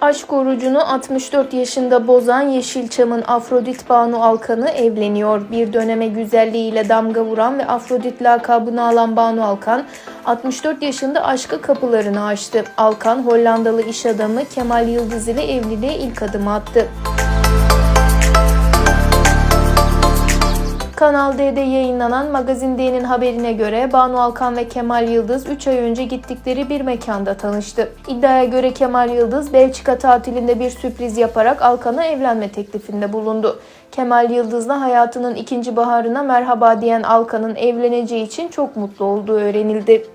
Aşk orucunu 64 yaşında bozan Yeşilçam'ın Afrodit Banu Alkan'ı evleniyor. Bir döneme güzelliğiyle damga vuran ve Afrodit lakabını alan Banu Alkan, 64 yaşında aşka kapılarını açtı. Alkan, Hollandalı iş adamı Kemal Yıldız ile evliliğe ilk adımı attı. Kanal D'de yayınlanan Magazin D'nin haberine göre Banu Alkan ve Kemal Yıldız 3 ay önce gittikleri bir mekanda tanıştı. İddiaya göre Kemal Yıldız Belçika tatilinde bir sürpriz yaparak Alkan'a evlenme teklifinde bulundu. Kemal Yıldız'la hayatının ikinci baharına merhaba diyen Alkan'ın evleneceği için çok mutlu olduğu öğrenildi.